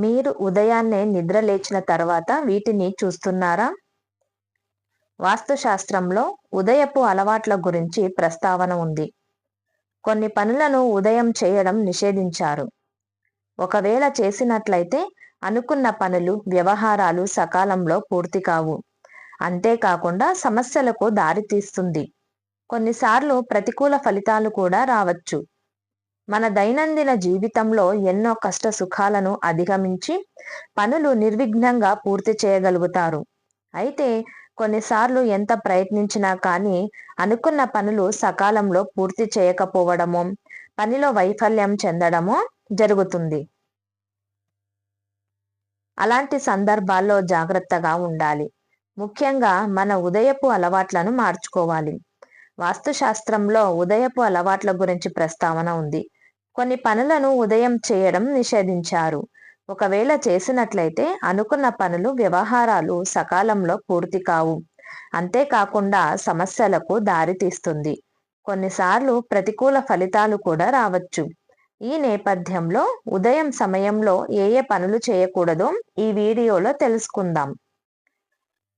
మీరు ఉదయాన్నే నిద్ర లేచిన తర్వాత వీటిని చూస్తున్నారా? వాస్తుశాస్త్రంలో ఉదయపు అలవాట్ల గురించి ప్రస్తావన ఉంది. కొన్ని పనులను ఉదయం చేయడం నిషేధించారు. ఒకవేళ చేసినట్లయితే అనుకున్న పనులు వ్యవహారాలు సకాలంలో పూర్తి కావు. అంతేకాకుండా సమస్యలకు దారితీస్తుంది. కొన్నిసార్లు ప్రతికూల ఫలితాలు కూడా రావచ్చు. మన దైనందిన జీవితంలో ఎన్నో కష్ట సుఖాలను అధిగమించి పనులు నిర్విఘ్నంగా పూర్తి చేయగలుగుతారు. అయితే కొన్నిసార్లు ఎంత ప్రయత్నించినా కానీ అనుకున్న పనులు సకాలంలో పూర్తి చేయకపోవడమో పనిలో వైఫల్యం చెందడమో జరుగుతుంది. అలాంటి సందర్భాల్లో జాగ్రత్తగా ఉండాలి. ముఖ్యంగా మన ఉదయపు అలవాట్లను మార్చుకోవాలి. వాస్తుశాస్త్రంలో ఉదయపు అలవాట్ల గురించి ప్రస్తావన ఉంది. కొన్ని పనులను ఉదయం చేయడం నిషేధించారు. ఒకవేళ చేసినట్లయితే అనుకున్న పనులు వ్యవహారాలు సకాలంలో పూర్తి కావు. అంతేకాకుండా సమస్యలకు దారితీస్తుంది కొన్నిసార్లు ప్రతికూల ఫలితాలు కూడా రావచ్చు. ఈ నేపథ్యంలో ఉదయం సమయంలో ఏ ఏ పనులు చేయకూడదో ఈ వీడియోలో తెలుసుకుందాం.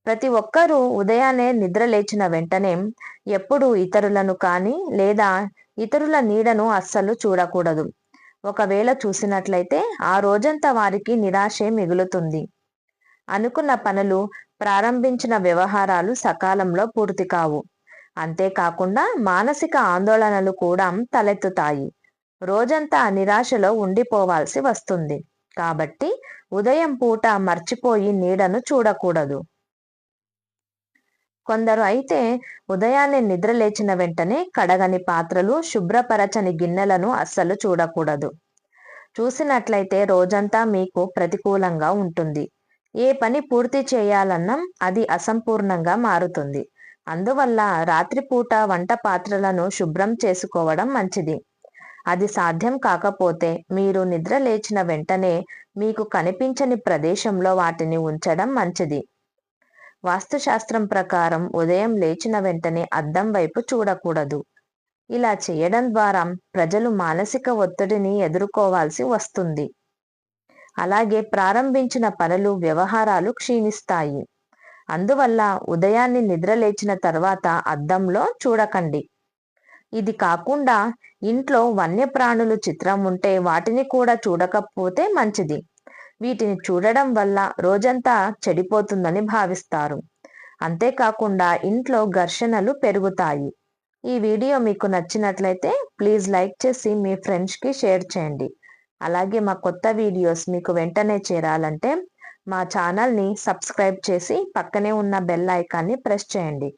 ప్రతి ఒక్కరూ ఉదయాన్నే నిద్ర లేచిన వెంటనే ఎప్పుడు ఇతరులను కానీ లేదా ఇతరుల నీడను అస్సలు చూడకూడదు. ఒకవేళ చూసినట్లయితే ఆ రోజంతా వారికి నిరాశే మిగులుతుంది. అనుకున్న పనులు ప్రారంభించిన వ్యవహారాలు సకాలంలో పూర్తి కావు. అంతేకాకుండా మానసిక ఆందోళనలు కూడా తలెత్తుతాయి. రోజంతా నిరాశలో ఉండిపోవాల్సి వస్తుంది. కాబట్టి ఉదయం పూట మర్చిపోయి నీడను చూడకూడదు. కొందరు అయితే ఉదయాన్నే నిద్ర లేచిన వెంటనే కడగని పాత్రలు శుభ్రపరచని గిన్నెలను అస్సలు చూడకూడదు. చూసినట్లయితే రోజంతా మీకు ప్రతికూలంగా ఉంటుంది. ఏ పని పూర్తి చేయాలన్నా అది అసంపూర్ణంగా మారుతుంది. అందువల్ల రాత్రిపూట వంట పాత్రలను శుభ్రం చేసుకోవడం మంచిది. అది సాధ్యం కాకపోతే మీరు నిద్ర లేచిన వెంటనే మీకు కనిపించని ప్రదేశంలో వాటిని ఉంచడం మంచిది. వాస్తుశాస్త్రం ప్రకారం ఉదయం లేచిన వెంటనే అద్దం వైపు చూడకూడదు. ఇలా చేయడం ద్వారా ప్రజలు మానసిక ఒత్తిడిని ఎదుర్కోవాల్సి వస్తుంది. అలాగే ప్రారంభించిన పనులు వ్యవహారాలు క్షీణిస్తాయి. అందువల్ల ఉదయాన్ని నిద్ర లేచిన తర్వాత అద్దంలో చూడకండి. ఇది కాకుండా ఇంట్లో వన్యప్రాణులు చిత్రం ఉంటే వాటిని కూడా చూడకపోతే మంచిది. వీటిని చూడడం వల్ల రోజంతా చెడిపోతుందని భావిస్తారు. అంతేకాకుండా ఇంట్లో ఘర్షణలు పెరుగుతాయి. ఈ వీడియో మీకు నచ్చినట్లయితే ప్లీజ్ లైక్ చేసి మీ ఫ్రెండ్స్కి షేర్ చేయండి. అలాగే మా కొత్త వీడియోస్ మీకు వెంటనే చేరాలంటే మా ఛానల్ని సబ్స్క్రైబ్ చేసి పక్కనే ఉన్న బెల్ ఐకాన్ని ప్రెస్ చేయండి.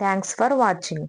Thanks for watching.